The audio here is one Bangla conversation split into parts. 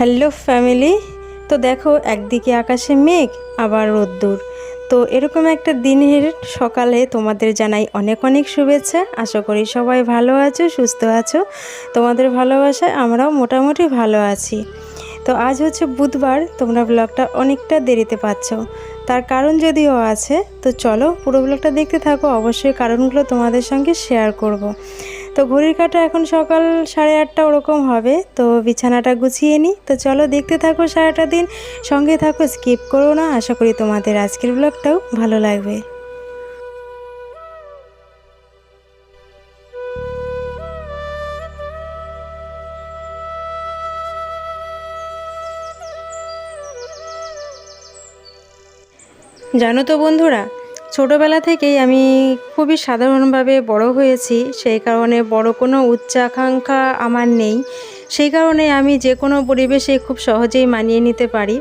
Hello family. তো দেখো, একদিকে আকাশে মেঘ, আবার রোদ্দুর। তো এরকম একটা দিনের সকালে তোমাদের জানাই অনেক অনেক শুভেচ্ছা। আশা করি সবাই ভালো আছো, সুস্থ আছো। তোমাদের ভালোবাসায় আমরাও মোটামুটি ভালো আছি। তো আজ হচ্ছে বুধবার, তোমরা ব্লগটা অনেকটা দেরিতে পাচ্ছ। তার কারণ যদিও আছে, তো চলো পুরো ব্লগটা দেখতে থাকো। অবশ্যই কারণগুলো তোমাদের সঙ্গে শেয়ার করব। তো ঘড়ির কাটা এখন সকাল সাড়ে আটটা ওরকম হবে, তো বিছানাটা গুছিয়ে নিই তো চলো দেখতে থাকো সারাটা দিন, সঙ্গে থাকো, স্কিপ করো না, আশা করি তোমাদের আজকের ব্লগটাও ভালো লাগবে। জানো তো বন্ধুরা ছোটোবেলা থেকেই আমি খুবই সাধারণভাবে বড় হয়েছি, সেই কারণে বড় কোনো উচ্চাকাঙ্ক্ষা আমার নেই। সেই কারণে আমি যে কোনো পরিবেশে খুব সহজেই মানিয়ে নিতে পারি।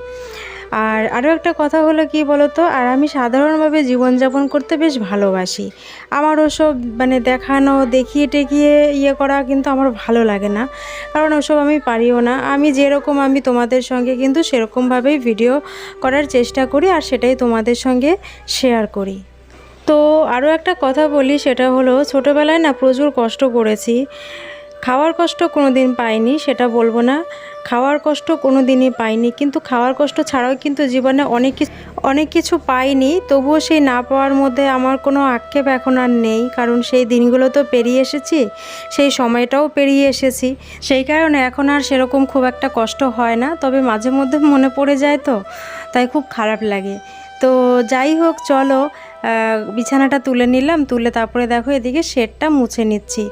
আর আরও একটা কথা হলো কি বলতো? আর আমি সাধারণভাবে জীবনযাপন করতে বেশ ভালোবাসি। আমার ওসব মানে দেখানো, দেখিয়ে টেকিয়ে ইয়ে করা কিন্তু আমার ভালো লাগে না। কারণ ওসব আমি পারিও না। আমি যেরকম আমি তোমাদের সঙ্গে কিন্তু সেরকমভাবেই ভিডিও করার চেষ্টা করি আর সেটাই তোমাদের সঙ্গে শেয়ার করি। তো আরও একটা কথা বলি, সেটা হলো ছোটোবেলায় না প্রচুর কষ্ট করেছি। খাওয়ার কষ্ট কোনো দিন পাইনি, সেটা বলব না। খাওয়ার কষ্ট কোনো দিনই পাইনি, কিন্তু খাওয়ার কষ্ট ছাড়াও কিন্তু জীবনে অনেক কিছু অনেক কিছু পাইনি। তবুও সেই না পাওয়ার মধ্যে আমার কোনো আক্ষেপ এখন আর নেই, কারণ সেই দিনগুলো তো পেরিয়ে এসেছি, সেই সময়টাও পেরিয়ে এসেছি। সেই কারণে এখন আর সেরকম খুব একটা কষ্ট হয় না, তবে মাঝে মধ্যে মনে পড়ে যায় তো, তাই খুব খারাপ লাগে। তো যাই হোক, চলো বিছানাটা তুলে নিলাম, তুলে তারপরে দেখো এদিকে শেডটা মুছে নিচ্ছি।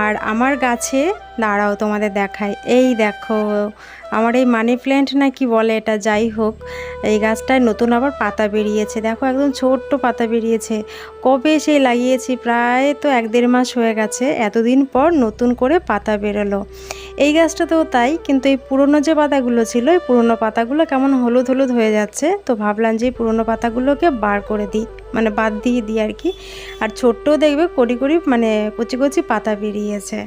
আর আমার গাছে, দাঁড়াও তোমাদের দেখায় এই দেখো আমার এই মানি প্ল্যান্ট না কি বলে এটা, যাই হোক, এই গাছটায় নতুন আবার পাতা বেরিয়েছে। দেখো, একদম ছোট্ট পাতা বেরিয়েছে। কবে সেই লাগিয়েছি? প্রায় তো এক দেড় মাস হয়ে গেছে। এতদিন পর নতুন করে পাতা বেরোলো। এই গাছটাতেও তাই, কিন্তু এই পুরনো যে পাতাগুলো ছিল, এই পুরনো পাতাগুলো কেমন হলুদ হলুদ হয়ে যাচ্ছে। তো ভাবলাম যে এই পুরনো পাতাগুলোকে বার করে দিই মানে বাদ দিয়ে দিই আর কি। আর ছোট্টও দেখবে, কড়ি কড়ি মানে কচি কচি পাতা বেরিয়েছে।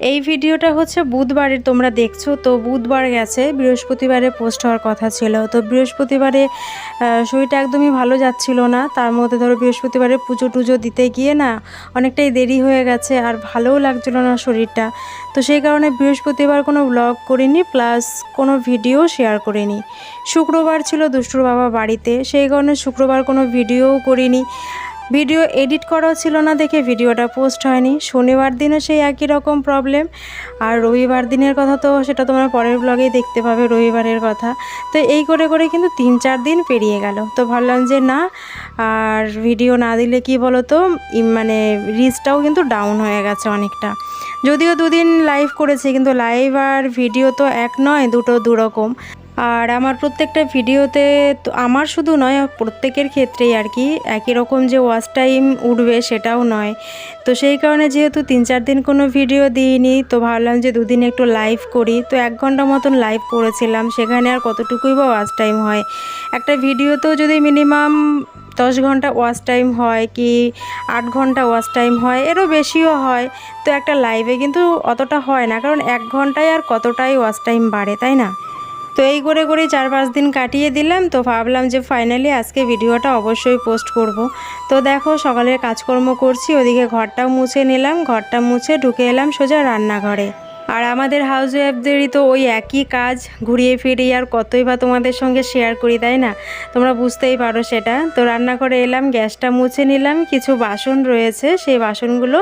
এই ভিডিওটা হচ্ছে বুধবারের তোমরা দেখছ। তো বুধবার গেছে, বৃহস্পতিবারে পোস্ট হওয়ার কথা ছিল। তো বৃহস্পতিবারে শরীরটা একদমই ভালো যাচ্ছিল না। তার মধ্যে ধরো বৃহস্পতিবারে পুজো টুজো দিতে গিয়ে না অনেকটাই দেরি হয়ে গেছে আর ভালোও লাগছিল না শরীরটা। তো সেই কারণে বৃহস্পতিবার কোনো ব্লগ করিনি প্লাস কোনো ভিডিও শেয়ার করিনি। শুক্রবার ছিল দুষ্টুর বাবা বাড়িতে, সেই কারণে শুক্রবার কোনো ভিডিওও করিনি। ভিডিও এডিট করাও ছিল না দেখে ভিডিওটা পোস্ট হয়নি। শনিবার দিনও সেই একই রকম প্রবলেম আর রবিবার দিনের কথা তো সেটা তোমরা পরের ব্লগেই দেখতে পাবে রবিবারের কথা। তো এই করে করে কিন্তু তিন চার দিন পেরিয়ে গেল। তো ভাবলাম যে না, আর ভিডিও না দিলে কি বলো তো মানে রিচটাও কিন্তু ডাউন হয়ে গেছে অনেকটা। যদিও দুদিন লাইভ করেছি, কিন্তু লাইভ আর ভিডিও তো এক নয়, দুটো দুরকম। আর আমার প্রত্যেকটা ভিডিওতে আমার শুধু নয়, প্রত্যেকের ক্ষেত্রেই আর কি একই রকম যে ওয়াচ টাইম উঠবে সেটাও নয়। তো সেই কারণে যেহেতু তিন চার দিন কোনো ভিডিও দিইনি, তো ভাবলাম যে দুদিন একটু লাইভ করি। তো এক ঘণ্টা মতন লাইভ করেছিলাম, সেখানে আর কতটুকুই বা ওয়াচ টাইম হয়? একটা ভিডিওতেও যদি মিনিমাম দশ ঘণ্টা ওয়াচ টাইম হয় কি আট ঘণ্টা ওয়াচ টাইম হয়, এরও বেশিও হয়। তো একটা লাইভে কিন্তু অতটা হয় না, কারণ এক ঘন্টায় আর কতটাই ওয়াচ টাইম বাড়ে, তাই না? তো এই করে করে চার পাঁচ দিন কাটিয়ে দিলাম তো ভাবলাম যে ফাইনালি আজকে ভিডিওটা অবশ্যই পোস্ট করব। তো দেখো সকালের কাজকর্ম করছি, ওদিকে ঘরটাও মুছে নিলাম, ঘরটা মুছে ঢুকে এলাম সোজা রান্নাঘরে আর আমাদের হাউস ওয়াইফদেরই তো ওই একই কাজ, ঘুরিয়ে ফিরিয়ে আর কতই বা তোমাদের সঙ্গে শেয়ার করি, তাই না? তোমরা বুঝতেই পারো সেটা। তো রান্না করে এলাম, গ্যাসটা মুছে নিলাম, কিছু বাসন রয়েছে, সেই বাসনগুলো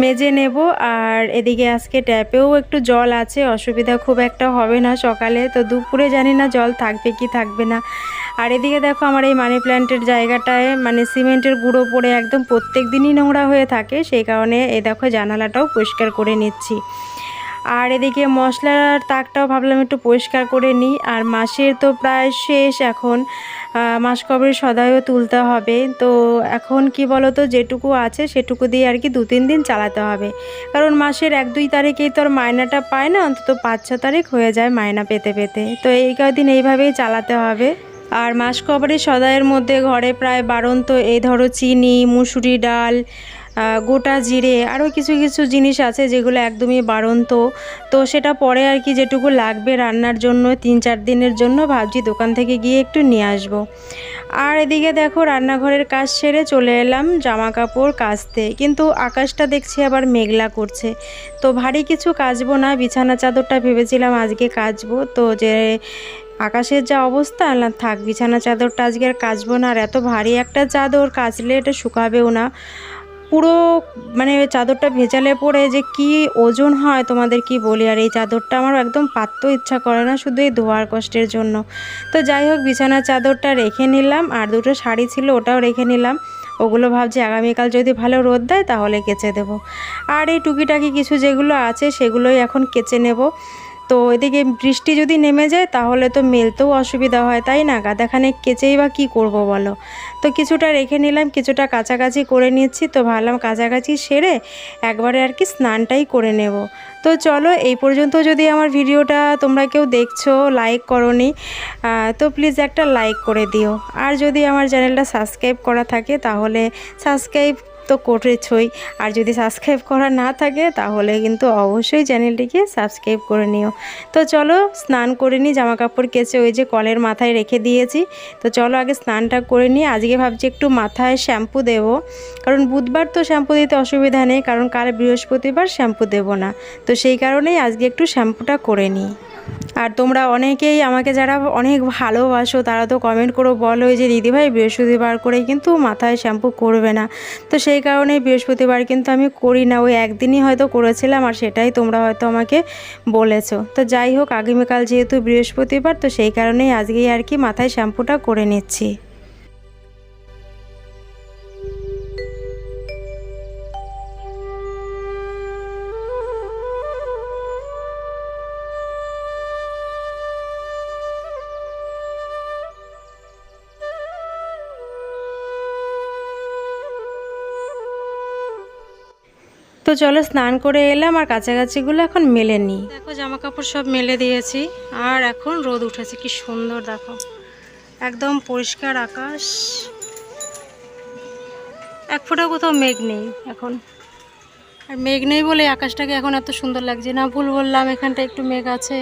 মেজে নেব। আর এদিকে আজকে ট্যাপেও একটু জল আছে, অসুবিধা খুব একটা হবে না সকালে, তো দুপুরে জানি না জল থাকবে কি থাকবে না। আর এদিকে দেখো আমার এই মানি প্ল্যান্টের জায়গাটায় মানে সিমেন্টের গুঁড়ো পড়ে একদম প্রত্যেক দিনই নোংরা হয়ে থাকে, সেই কারণে এই দেখো জানালাটাও পরিষ্কার করে নিচ্ছি। আর এদিকে মশলার তাকটাও ভাবলাম একটু পরিষ্কার করে নিই। আর মাসের তো প্রায় শেষ এখন। মাস কবরের সদাইও তুলতে হবে। তো এখন কি বলো তো যেটুকু আছে সেটুকু দিয়ে আর কি দু তিন দিন চালাতে হবে। কারণ মাসের এক দুই তারিখেই তো আর মায়নাটা পায় না, অন্তত পাঁচ ছ তারিখ হয়ে যায় মায়না পেতে পেতে। তো এই কদিন এইভাবেই চালাতে হবে। আর মাস কবরের সদাইয়ের মধ্যে ঘরে প্রায় বারণ তো এই ধরো চিনি, মুসুরি ডাল গোটা জিরে, আরও কিছু কিছু জিনিস আছে যেগুলো একদমই বাড়ন্ত। তো সেটা পরে আর কি যেটুকু লাগবে রান্নার জন্য, তিন চার দিনের জন্য ভাবছি দোকান থেকে গিয়ে একটু নিয়ে আসব। আর এদিকে দেখো রান্নাঘরের কাজ সেরে চলে এলাম জামা কাপড় কাচতে। কিন্তু আকাশটা দেখছি আবার মেঘলা করছে। তো ভারী কিছু কাচবো না, বিছানা চাদরটা ভেবেছিলাম আজকে কাচবো। তো যে আকাশের যা অবস্থা, না থাক বিছানা চাদরটা আজকে আর কাচবো না। আর এত ভারী একটা চাদর, কাচলে এটা শুকাবেও না। পুরো মানে চাদরটা ভেজালে পড়ে যে কি ওজন হয় তোমাদের কি বলি? আর এই চাদরটা আমার একদম পাততেও ইচ্ছা করে না, শুধু এই ধোয়ার কষ্টের জন্য। তো যাই হোক বিছানার চাদরটা রেখে নিলাম, আর দুটো শাড়ি ছিল ওটাও রেখে নিলাম। ওগুলো ভাবছি আগামীকাল যদি ভালো রোদ দেয় তাহলে কেচে দেব। আর এই টুকিটাকি কিছু যেগুলো আছে সেগুলোই এখন কেচে নেব। তো এদিকে বৃষ্টি যদি নেমে যায়, তাহলে তো মেলতেও অসুবিধা হয়, তাই না? গাদাখানে কেচেই বা কী করব বলো? তো কিছুটা রেখে নিলাম, কিছুটা কাছাকাছি করে নিচ্ছি, তো ভাবলাম কাছাকাছি সেরে একবারে আর কি স্নানটাই করে নেব। তো চলো, এই পর্যন্ত যদি আমার ভিডিওটা তোমরা কেউ দেখছ লাইক করনি তো প্লিজ একটা লাইক করে দিও। আর যদি আমার চ্যানেলটা সাবস্ক্রাইব করা থাকে, তাহলে সাবস্ক্রাইব তো করেছই। আর যদি সাবস্ক্রাইব করা না থাকে, তাহলে কিন্তু অবশ্যই চ্যানেলটিকে সাবস্ক্রাইব করে নিও। তো চলো স্নান করে নিই জামা কাপড় কেচে ওই যে কলের মাথায় রেখে দিয়েছি। তো চলো আগে স্নানটা করে নিই। আজকে ভাবছি একটু মাথায় শ্যাম্পু দেব। কারণ বুধবার তো শ্যাম্পু দিতে অসুবিধা নেই, কারণ কাল বৃহস্পতিবার শ্যাম্পু দেব না। তো সেই কারণেই আজকে একটু শ্যাম্পুটা করে নিই। আর তোমরা অনেকেই আমাকে যারা অনেক ভালোবাসো, তারা তো কমেন্ট করে বলো যে, দিদিভাই, বৃহস্পতিবার করে কিন্তু মাথায় শ্যাম্পু করবে না। তো সেই কারণে বৃহস্পতিবার কিন্তু আমি করি না। ওই একদিনই হয়তো করেছিলাম আর সেটাই তোমরা হয়তো আমাকে বলেছ। তো যাই হোক, আগামীকাল যেহেতু বৃহস্পতিবার, তো সেই কারণেই আজকেই আর কি মাথায় শ্যাম্পুটা করে নিচ্ছি। তো চলো স্নান করে এলাম আর কাছাকাছিগুলো এখন মেলে নিই দেখো জামা কাপড় সব মেলে দিয়েছি আর এখন রোদ উঠেছে, কি সুন্দর, দেখো। একদম পরিষ্কার আকাশ। এক ফোঁটা কোথাও মেঘ নেই এখন। আর মেঘ নেই বলে আকাশটাকে এখন এত সুন্দর লাগছে না। ভুল বললাম এখানটা একটু মেঘ আছে।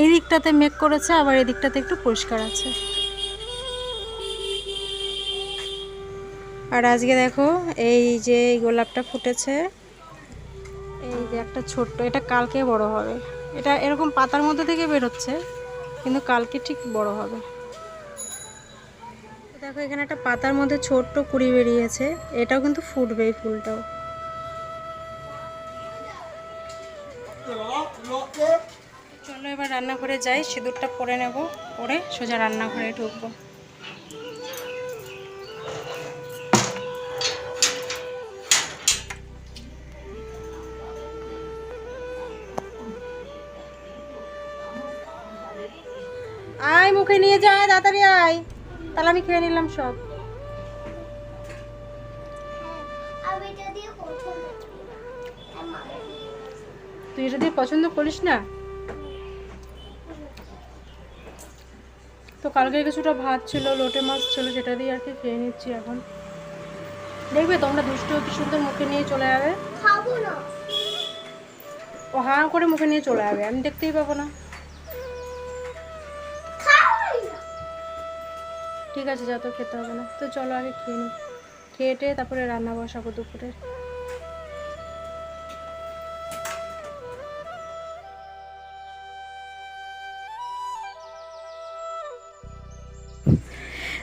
এই দিকটাতে মেঘ করেছে, আবার এই দিকটাতে একটু পরিষ্কার আছে। আর আজকে দেখো, এই যে গোলাপটা ফুটেছে, এই যে একটা ছোট্ট, এটা কালকে বড় হবে। এটা এরকম পাতার মধ্যে থেকে বেরোচ্ছে, কিন্তু কালকে ঠিক বড় হবে। দেখো, এখানে একটা পাতার মধ্যে ছোট্ট কুড়ি বেরিয়েছে, এটাও কিন্তু ফুটবে এই ফুলটাও। চলো, এবার রান্নাঘরে যাই, সিঁদুরটা পরে নেব, পরে সোজা রান্নাঘরে ঢুকবো। আয় মুখে নিয়ে যায় তাড়াতাড়ি আয়। তাহলে আমি খেয়ে নিলাম সব। তুই এটা দিয়ে পছন্দ করিস না? তো কালকে কিছুটা ভাত ছিল লোটে মাছ ছিল সেটা দিয়ে আর কি খেয়ে নিচ্ছি এখন। দেখবে তোমরা দুষ্ট কি সুন্দর মুখে নিয়ে চলে যাবে। ও হাঁ করে মুখে নিয়ে চলে যাবে আমি দেখতেই পাবো না। ঠিক আছে যত খেতে হবে না। তো চলো আগে খেয়ে নিই খেয়ে টেয়ে তারপরে রান্না বসাবো দুপুরের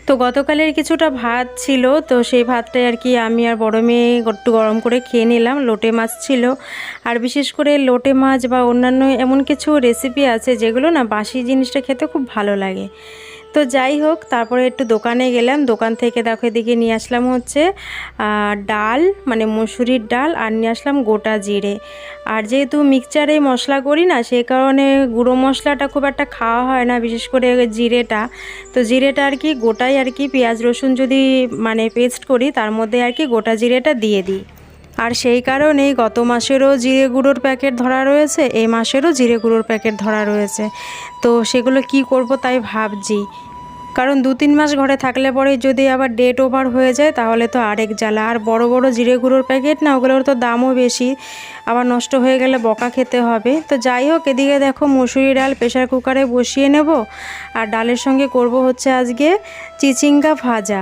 তো গতকালের কিছুটা ভাত ছিল, তো সেই ভাতটাই আর কি আমি আর বড় মেয়ে একটু গরম করে খেয়ে নিলাম, লোটে মাছ ছিল। আর বিশেষ করে লোটে মাছ বা অন্যান্য এমন কিছু রেসিপি আছে যেগুলো না বাসি জিনিসটা খেতে খুব ভালো লাগে। তো যাই হোক, তারপরে একটু দোকানে গেলাম। দোকান থেকে দেখো এদিকে নিয়ে আসলাম হচ্ছে ডাল মানে মসুরির ডাল, আর নিয়ে আসলাম গোটা জিরে। আর যেহেতু মিক্সচারে মশলা করি না সেই কারণে গুঁড়ো মশলাটা খুব একটা খাওয়া হয় না, বিশেষ করে জিরেটা। তো জিরেটা আর কি, গোটাই আর কি, পেঁয়াজ রসুন যদি মানে পেস্ট করি, তার মধ্যে আর কি গোটা জিরেটা দিয়ে দিই। আর সেই কারণেই গত মাসেরও জিরে গুঁড়োর প্যাকেট ধরা রয়েছে, এই মাসেরও জিরে গুঁড়োর প্যাকেট ধরা রয়েছে। তো সেগুলো কি করব তাই ভাবছি। কারণ দু তিন মাস ঘরে থাকলে পরে যদি আবার ডেট ওভার হয়ে যায়, তাহলে তো আরেক জ্বালা। আর বড় বড় জিরে গুঁড়োর প্যাকেট না, ওগুলোর তো দামও বেশি। আবার নষ্ট হয়ে গেলে বকা খেতে হবে। তো যাই হোক, এদিকে দেখো মুসুরি ডাল প্রেশার কুকারে বসিয়ে নেব। আর ডালের সঙ্গে করব হচ্ছে আজকে চিচিঙ্গা ভাজা।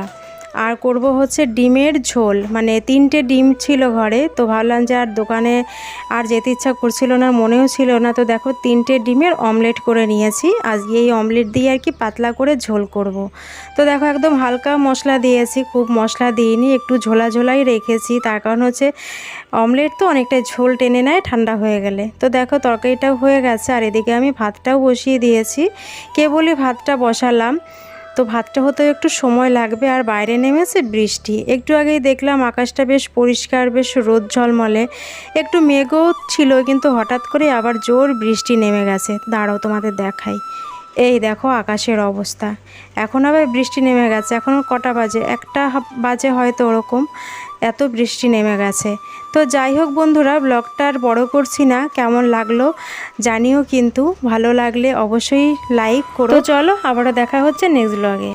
আর করব হচ্ছে ডিমের ঝোল। মানে তিনটে ডিম ছিল ঘরে, তো ভাবলাম যে আর দোকানে আর যেতে ইচ্ছা করছিল না, মনেও ছিল না। তো দেখো তিনটে ডিমের অমলেট করে নিয়েছি। আজকে এই অমলেট দিয়ে আর কি পাতলা করে ঝোল করব। তো দেখো একদম হালকা মশলা দিয়েছি, খুব মশলা দিইনি, একটু ঝোলা ঝোলাই রেখেছি। তার কারণ হচ্ছে অমলেট তো অনেকটাই ঝোল টেনে নেয়, ঠান্ডা হয়ে গেলে। তো দেখো তরকারিটাও হয়ে গেছে, আর এদিকে আমি ভাতটাও বসিয়ে দিয়েছি। কেবলই ভাতটা বসালাম। তো ভাতটা হতে একটু সময় লাগবে আর বাইরে নেমেছে বৃষ্টি। একটু আগেই দেখলাম আকাশটা বেশ পরিষ্কার, বেশ রোদ ঝলমলে। একটু মেঘও ছিল কিন্তু হঠাৎ করে আবার জোর বৃষ্টি নেমে গেছে। দাঁড়াও তোমাদের দেখাই। এই দেখো আকাশের অবস্থা। এখন আবার বৃষ্টি নেমে গেছে। এখনও কটা বাজে? একটা বাজে হয়তো ওরকম। এত বৃষ্টি নেমে গেছে। তো যাই হোক বন্ধুরা, ব্লগটা আর বড় করছি না, কেমন লাগল জানিও কিন্তু, ভালো লাগলে অবশ্যই লাইক করো। চলো আবারও দেখা হচ্ছে নেক্সট ব্লগে